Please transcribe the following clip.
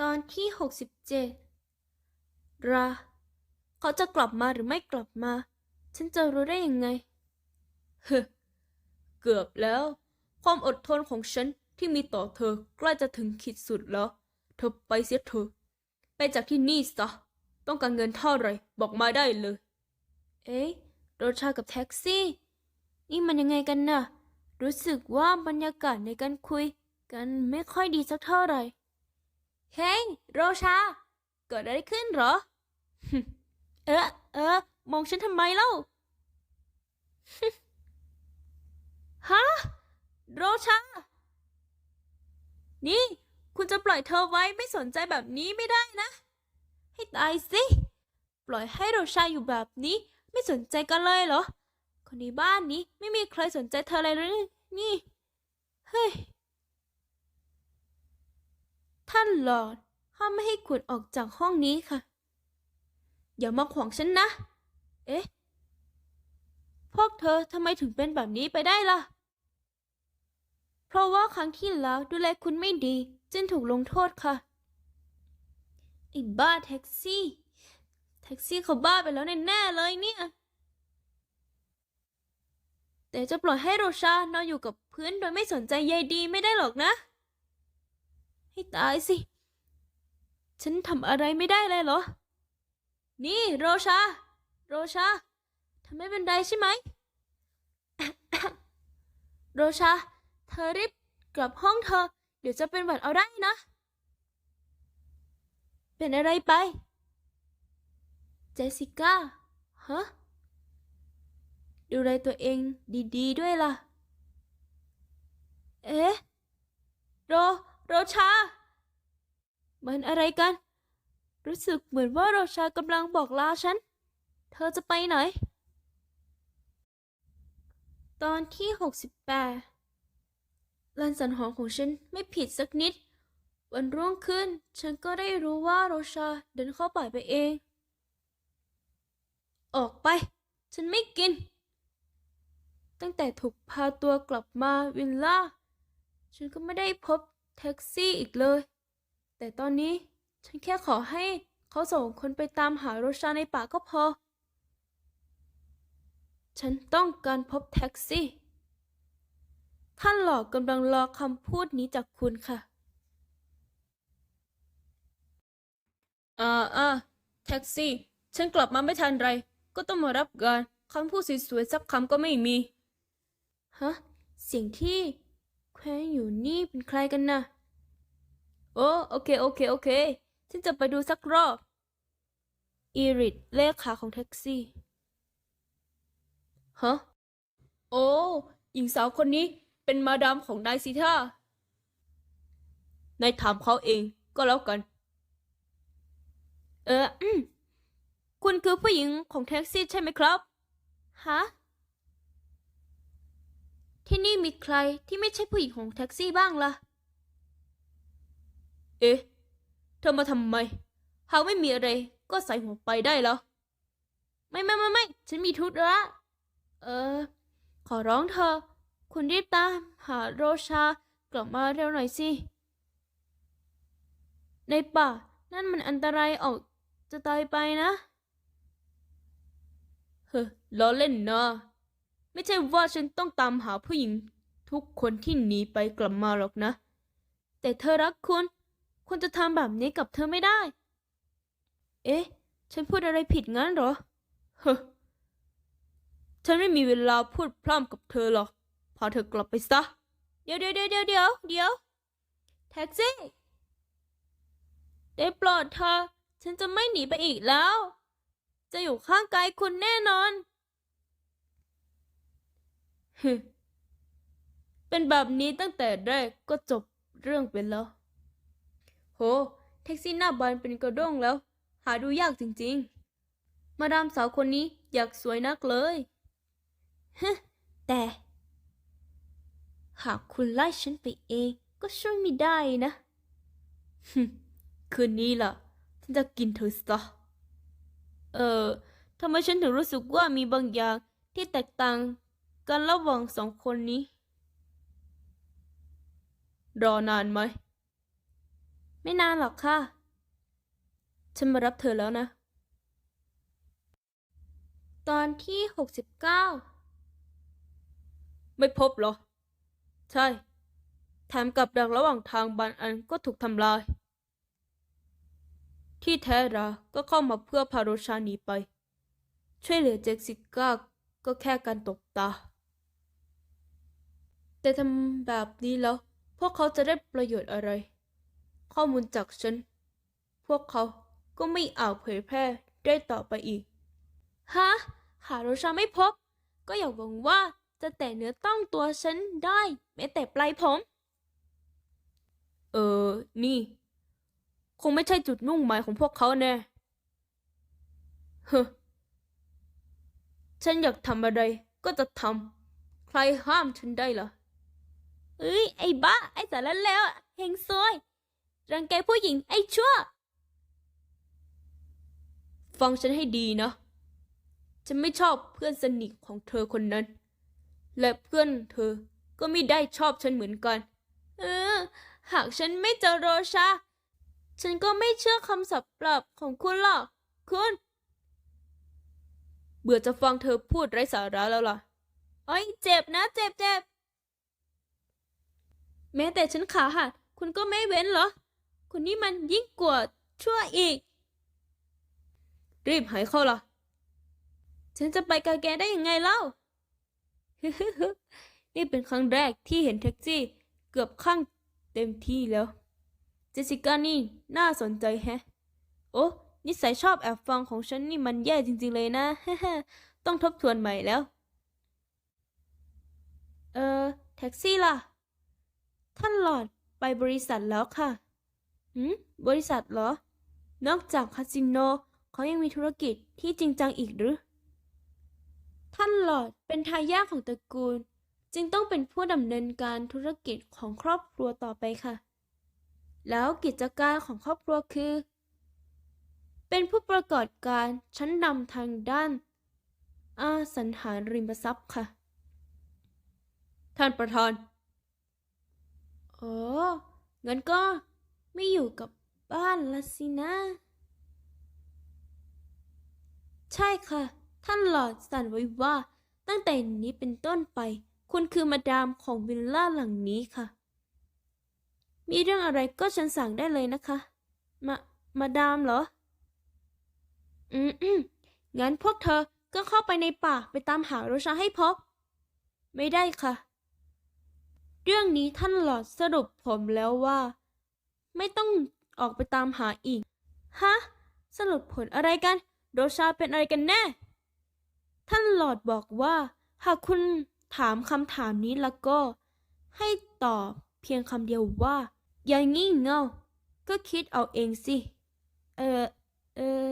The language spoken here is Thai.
ตอนที่หกสิบเจ็ดรา เขาจะกลับมาหรือไม่กลับมา ฉันจะรู้ได้ยังไง เฮ้เกือบแล้ว ความอดทนของฉันที่มีต่อเธอใกล้จะถึงขีดสุดแล้ว เธอไปเสียเถอะ ไปจากที่นี่ซะ ต้องการเงินเท่าไหร่ บอกมาได้เลย เอ๊ะรถชากับแท็กซี่ นี่มันยังไงกันน่ะ รู้สึกว่าบรรยากาศในการคุย กันไม่ค่อยดีสักเท่าไหร่ เฮ้ยโรชา เกิดอะไรขึ้นเหรอ เออเออ มองฉันทำไมเล่า ฮะ โรชา นี่ คุณจะปล่อยเธอไว้ไม่สนใจแบบนี้ไม่ได้นะ ให้ตายสิ ปล่อยให้โรชาอยู่แบบนี้ ไม่สนใจกันเลยเหรอ คนในบ้านนี้ไม่มีใครสนใจเธอเลยหรือนี่ เฮ้ย ท่านหลอดห้ามไม่ให้คุณออกจากห้องนี้ค่ะ อย่ามาขวางฉันนะ เอ๊ะ พวกเธอทำไมถึงเป็นแบบนี้ไปได้ล่ะ เพราะว่าครั้งที่แล้วดูแลคุณไม่ดี จึงถูกลงโทษค่ะไอ้บ้าแท็กซี่ แท็กซี่เขาบ้าไปแล้วแน่ๆเลยเนี่ย แต่จะปล่อยให้โรชานอนอยู่กับพื้นโดยไม่สนใจใยดีไม่ได้หรอกนะ ให้ตายสิ ฉันทำอะไรไม่ได้เลยเหรอ นี่โรชา โรชาเธอไม่เป็นไรใช่ไหม โรชา เธอรีบกลับห้องเธอ เดี๋ยวจะเป็นหวัดเอาได้นะ เป็นอะไรไป เจสสิก้า ฮะ ดูแลตัวเองดีๆด้วยล่ะ เอ๊ะ โร โรชา มันอะไรกัน รู้สึกเหมือนว่าโรชากำลังบอกลาฉัน เธอจะไปไหน ตอนที่หกสิบแปดลันสันหอของฉันไม่ผิดสักนิด วันรุ่งขึ้นฉันก็ได้รู้ว่าโรชาเดินเข้าป่าไปเอง ออกไป ฉันไม่กิน ตั้งแต่ถูกพาตัวกลับมาวิลล่าฉันก็ไม่ได้พบ แท็กซี่อีกเลย แต่ตอนนี้ฉันแค่ขอให้เขาส่งคนไปตามหาโรชาในป่าก็พอ ฉันต้องการพบแท็กซี่ ท่านหลอกกำลังรอคำพูดนี้จากคุณค่ะอ่าอ่าแท็กซี่ ฉันกลับมาไม่ทันไร ก็ต้องมารับงานคำพูดสวยๆสักคำก็ไม่มี ฮะ เสียงที่ แควนอยู่นี่เป็นใครกันนะโอ้โอเค โอเค โอเค ฉันจะไปดูสักรอบ อีริดเลขาของแท็กซี่ ฮะ โอ้ หญิงสาวคนนี้เป็นมาดามของนายสิท่านายถามเขาเองก็แล้วกัน เออ คุณคือผู้หญิงของแท็กซี่ใช่ไหมครับ ฮะ ที่นี่มีใครที่ไม่ใช่ผู้หญิงของแท็กซี่บ้างล่ะ เอ๊ะ เธอมาทำไม หากไม่มีอะไรก็ใส่หัวไปได้แล้ว ไม่ไม่ไม่ไม่ฉันมีธุระเออ ขอร้องเธอ คุณรีบตาม หาโรชากลับมาเร็วหน่อยสิ ในป่า นั่นมันอันตรายออกจะตายไปนะ เฮ้อล้อเล่นเนาะ ไม่ใช่ว่าฉันต้องตามหาผู้หญิง ทุกคนที่หนีไปกลับมาหรอกนะ แต่เธอรักคุณ คุณจะทำแบบนี้กับเธอไม่ได้ เอ๊ะ ฉันพูดอะไรผิดงั้นเหรอเฮ้อฉันไม่มีเวลาพูดพร่ำกับเธอหรอก พาเธอกลับไปซะ เดี๋ยวเดี๋ยวเดี๋ยวเดี๋ยวเดี๋ยวเดี๋ยวแท็กซี่ ได้โปรดเธอ ฉันจะไม่หนีไปอีกแล้ว จะอยู่ข้างกายคุณแน่นอน ฮึเป็นแบบนี้ตั้งแต่แรกก็จบเรื่องไปแล้ว โห แท็กซี่หน้าบานเป็นกระด้งแล้ว หาดูยากจริงๆ มาดามสาวคนนี้อยากสวยนักเลยฮะแต่ หากคุณไล่ฉันไปเองก็ช่วยไม่ได้นะฮึคืนนี้ล่ะฉันจะกินเธอซะเออทำไมฉันถึงรู้สึกว่ามีบางอย่างที่แตกต่าง กันระหว่างสองคนนี้ รอนานไหม ไม่นานหรอกค่ะ ฉันมารับเธอแล้วนะ ตอนที่หกสิบเก้าไม่พบเหรอ ใช่แถมกับดักระหว่างทางบางอันก็ถูกทำลาย ที่แท้ราก็เข้ามาเพื่อพาโรชาหนีไป ช่วยเหลือเจสสิก้าก็แค่การตบตา แต่ทำแบบนี้แล้ว พวกเขาจะได้ประโยชน์อะไร ข้อมูลจากฉัน พวกเขาก็ไม่อาจเผยแพร่ได้ต่อไปอีก ฮะ หาโรชาไม่พบ ก็อย่าหวังว่าจะแตะเนื้อต้องตัวฉันได้แม้แต่ปลายผม เออ นี่ คงไม่ใช่จุดมุ่งหมายของพวกเขาแน่เฮ้อฉันอยากทำอะไรก็จะทำ ใครห้ามฉันได้ล่ะ เอ้ยไอ้บ้า ไอ้สารแล้วเฮงซวยรังแกผู้หญิงไอ้ชั่ว ฟังฉันให้ดีนะ ฉันไม่ชอบเพื่อนสนิทของเธอคนนั้น และเพื่อนเธอก็ไม่ได้ชอบฉันเหมือนกัน เออ หากฉันไม่เจอโรชา ฉันก็ไม่เชื่อคำสับปรับของคุณหรอก คุณ เบื่อจะฟังเธอพูดไร้สาระแล้วล่ะเอ้ยเจ็บนะ เจ็บเจ็บ แม้แต่ฉันขาหักคุณก็ไม่เว้นเหรอ คุณนี่มันยิ่งกว่าชั่วอีก รีบหายเข้าล่ะ ฉันจะไปกับแกได้ยังไงเล่า นี่เป็นครั้งแรกที่เห็นแท็กซี่เกือบข้างเต็มที่แล้ว เจสสิก้านี่น่าสนใจแฮะ โอ้นิสัยชอบแอบฟังของฉันนี่มันแย่จริงๆเลยนะ ต้องทบทวนใหม่แล้ว เออแท็กซี่ล่ะ ท่านหลอดไปบริษัทแล้วค่ะหืมบริษัทเหรอ นอกจากคาสิโนเขายังมีธุรกิจที่จริงจังอีกหรือ ท่านหลอดเป็นทายาทของตระกูล จึงต้องเป็นผู้ดำเนินการธุรกิจของครอบครัวต่อไปค่ะ แล้วกิจการของครอบครัวคือ เป็นผู้ประกอบการชั้นนำทางด้านอาสังหาริมทรัพย์ค่ะ ท่านประธาน งั้นก็ไม่อยู่กับบ้านละสินะ ใช่ค่ะ ท่านหลอดสั่นไว้ว่า ตั้งแต่นี้เป็นต้นไป คุณคือมาดามของวิลล่าหลังนี้ค่ะ มีเรื่องอะไรก็ฉันสั่งได้เลยนะคะ มามาดามเหรอ อืมอืมงั้นพวกเธอก็เข้าไปในป่าไปตามหาโรชาให้พบ ไม่ได้ค่ะ เรื่องนี้ท่านหลอดสรุปผมแล้วว่า ไม่ต้องออกไปตามหาอีก ฮะ สรุปผลอะไรกัน โรชาเป็นอะไรกันแน่ ท่านหลอดบอกว่า หากคุณถามคำถามนี้แล้วก็ ให้ตอบเพียงคำเดียวว่า อย่างงี้เงาก็คิดเอาเองสิ เออเออ